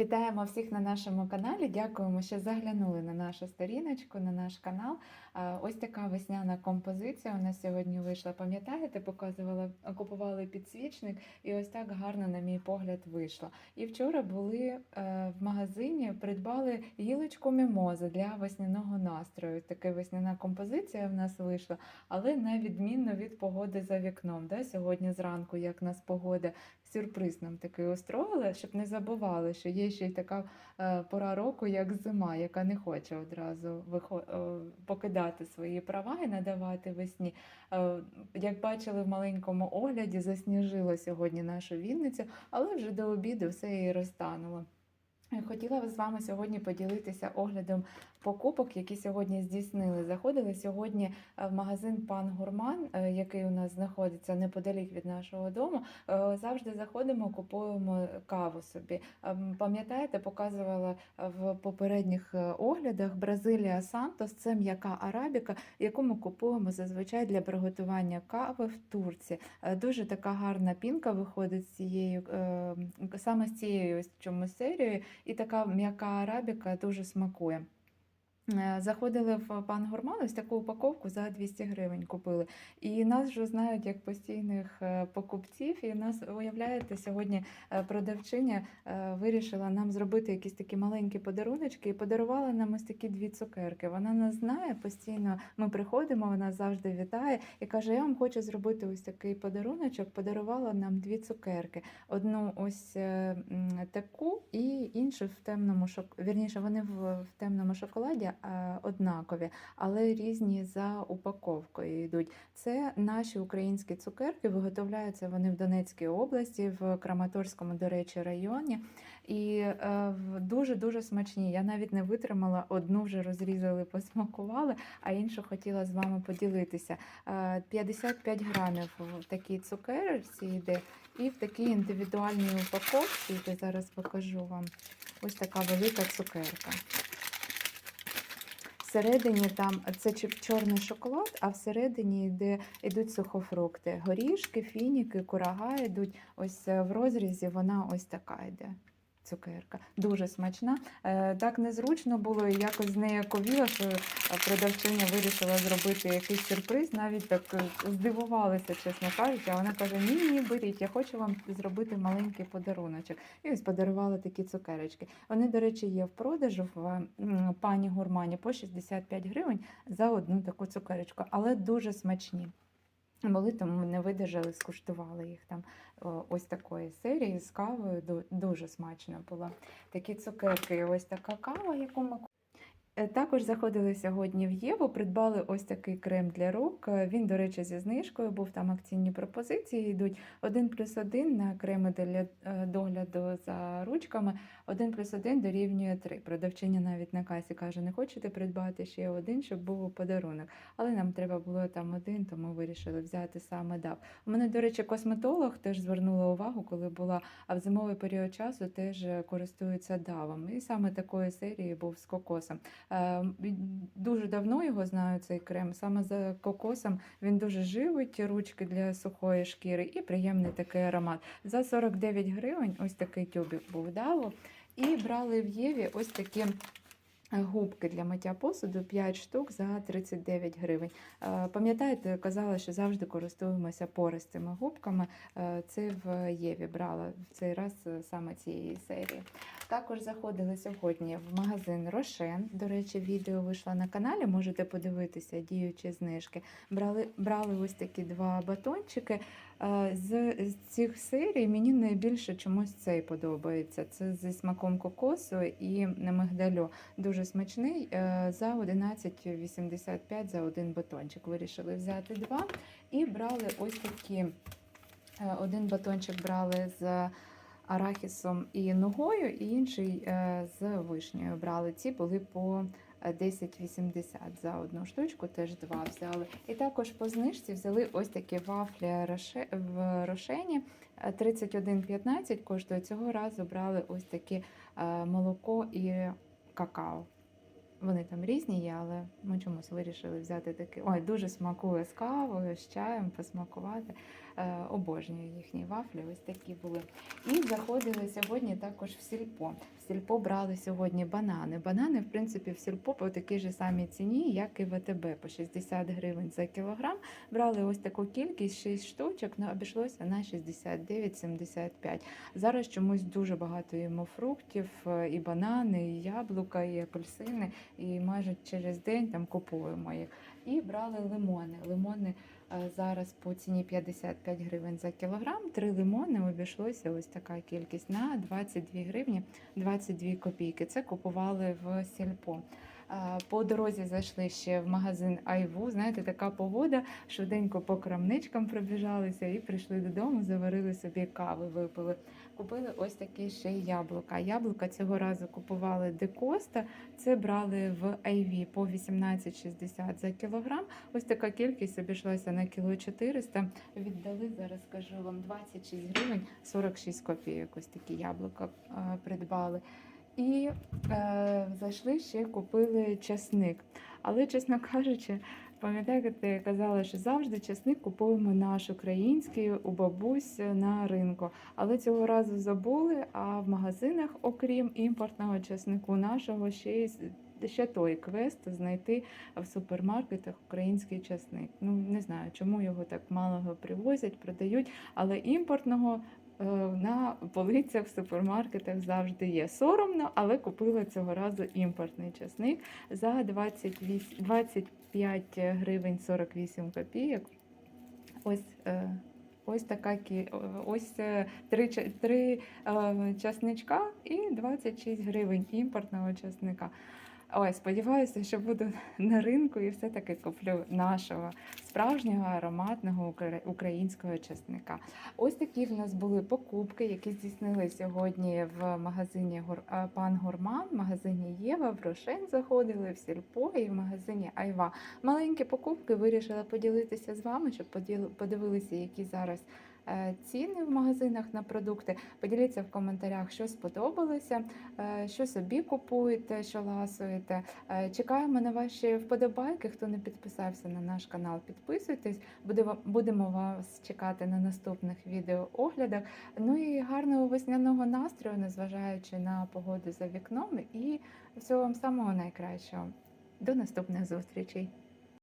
Вітаємо всіх на нашому каналі. Дякуємо, що заглянули на нашу сторіночку, на наш канал. Ось така весняна композиція у нас сьогодні вийшла. Пам'ятаєте, показувала, купували підсвічник, і ось так гарно, на мій погляд, вийшло. І вчора були е, в магазині, придбали гілочку мімози для весняного настрою. Така весняна композиція в нас вийшла, але на відмінно від погоди за вікном. Да? Сьогодні зранку, як нас погода сюрприз нам такий устроїла, щоб не забували, що є ще й така е, пора року, як зима, яка не хоче одразу е, покидати свої права і надавати весні. Е, Як бачили в маленькому огляді, засніжило сьогодні нашу Вінницю, але вже до обіду все і розтануло. Хотіла з вами сьогодні поділитися оглядом покупок, які сьогодні здійснили. Заходили сьогодні е, в магазин Пан Гурман, е, який у нас знаходиться неподалік від нашого дому. Е, Завжди заходимо, купуємо каву собі. Ем, Пам'ятаєте, показувала в попередніх оглядах Бразилія Сантос це м'яка арабіка, яку ми купуємо зазвичай для приготування кави в Турції. Е, Дуже така гарна пінка виходить з цією саме з цією ось чомусь серією, і така м'яка арабіка дуже смакує. Е, Заходили в пан Гурман, ось таку упаковку за 200 гривень купили. І нас вже знають як постійних е, покупців. І нас, уявляєте, сьогодні е, продавчиня вирішила нам зробити якісь такі маленькі подаруночки і подарувала нам ось такі дві цукерки. Вона нас знає постійно. Ми приходимо, вона завжди вітає і каже: Я вам хочу зробити ось такий подаруночок. Подарувала нам дві цукерки. Одну ось таку і іншу в темному шок... Вірніше, вони в, темному шоколаді однакові, але різні за упаковкою йдуть. Це наші українські цукерки. Виготовляються вони в Донецькій області, в Краматорському, до речі, районі. І е, дуже-дуже смачні. Я навіть не витримала, одну вже розрізали, посмакували, а іншу хотіла з вами поділитися. Е, 55 грамів в такій цукерці йде, і в такій індивідуальній упаковці, я зараз покажу вам, ось така велика цукерка. Всередині там це чорний шоколад, а всередині йде, йдуть сухофрукти. Горішки, фініки, курага йдуть. Ось е, в розрізі вона ось така йде. Цукерка дуже смачна. Е, Так незручно було, і якось з нею ковіла, що продавчиня вирішила зробити якийсь сюрприз. Навіть так е, здивувалася, чесно кажучи. А вона каже: Ні, ні, беріть, я хочу вам зробити маленький подаруночок. І ось подарувала такі цукерочки. Вони, до речі, є в продажу в пані гурмані по 65 гривень за одну таку цукерочку, але дуже смачні. Були тому не видержали, скуштували їх там ось такої серії з кавою. ду- Дуже смачно було. Такі цукерки, ось така кава, яку ми Також заходили сьогодні в Єву, придбали ось такий крем для рук. Е, Він, до речі, зі знижкою був там акційні пропозиції. Йдуть 1 плюс 1 на креми для е, догляду за ручками, 1 плюс 1 дорівнює 3. Продавчиня навіть на касі каже, не хочете придбати ще один, щоб був подарунок. Але нам треба було там один, тому вирішили взяти саме DAV. У мене, до речі, косметолог теж звернула увагу, коли була а в зимовий період часу теж е, користуються давом. І саме такої серії був з кокосом. Е, Дуже давно його знаю цей крем. Саме за кокосом він дуже живить ручки для сухої шкіри і приємний такий аромат. За 49 гривень ось такий тюбик був дало. І брали в Єві ось такі. Губки для миття посуду 5 штук за 39 гривень. Е, Пам'ятаєте, казала, що завжди користуємося пористими губками. Е, Це в Єві брала в цей раз е, саме цієї серії. Також заходили сьогодні в магазин Рошен. До речі, відео вийшло на каналі, можете подивитися діючі знижки. Брали, брали ось такі два батончики. З цих серій мені найбільше чомусь цей подобається. Це зі смаком кокосу і мигдалю. Дуже смачний. е, За 11,85 за один батончик. Вирішили взяти два. І брали ось такі. е, Один батончик брали з арахісом і ногою, і інший е, з вишнею брали. Ці були по 10,80 за одну штучку, теж два взяли. І також по знижці взяли ось такі вафлі в рошені. е, 31,15 коштує. Цього разу брали ось такі е, молоко і какао. Вони там різні є, але ми чомусь вирішили взяти такий. Ой, дуже смакує з кавою, з чаєм, посмакувати. Е, обожнюю їхні вафлі, ось такі були. І заходили сьогодні також в сільпо. В сільпо брали сьогодні банани. Банани, в принципі, в сільпо по такій же самій ціні, як і в АТБ, по 60 гривень за кілограм. Брали ось таку кількість, 6 штучок, ну обійшлося на 69-75. Зараз чомусь дуже багато їмо фруктів, е, і банани, і яблука, і апельсини, і майже через день там купуємо їх. І брали лимони. Лимони зараз по ціні 55 гривень за кілограм. Три лимони обійшлося ось така кількість на 22 гривні 22 копійки. Це купували в сільпо. Е, По дорозі зайшли ще в магазин Айву. Знаєте, така погода. Швиденько по крамничкам пробіжалися і прийшли додому, заварили собі кави, випили. Купили ось такі ще яблука. Яблука цього разу купували Декоста. Це брали в Айві по 18,60 за кілограм. Ось така кількість обійшлася на кіло 400. Віддали зараз, скажу вам 26 гривень 46 копійок. Ось такі яблука е, придбали. І е, зайшли ще купили часник. Але, чесно кажучи, пам'ятаєте, казала, що завжди часник купуємо наш український у бабусь на ринку. Але цього разу забули, а в магазинах, окрім імпортного часнику нашого, ще й ще той квест знайти в супермаркетах український часник. Ну не знаю, чому його так мало привозять, продають, але імпортного. Е, На полицях в супермаркетах завжди є соромно, але купила цього разу імпортний часник за 28, 25 гривень 48 копійок. Ось, е, ось така е, ось три, три часничка і 26 гривень імпортного часника. Ой, сподіваюся, що буду на ринку і все-таки куплю нашого справжнього ароматного українського чесника. Ось такі в нас були покупки, які здійснили сьогодні в магазині а, Пан Гурман, в магазині Єва, в Рошен заходили, в Сільпо і в магазині Айва. Маленькі покупки вирішила поділитися з вами, щоб подивилися, які зараз е, ціни в магазинах на продукти. Поділіться в коментарях, що сподобалося, е, що собі купуєте, що ласуєте. Е, Чекаємо на ваші вподобайки. Хто не підписався на наш канал, підписуйтесь. Будемо вас чекати на наступних відеооглядах. Ну і гарного весняного настрою, незважаючи на погоду за вікном. І всього вам самого найкращого. До наступних зустрічей!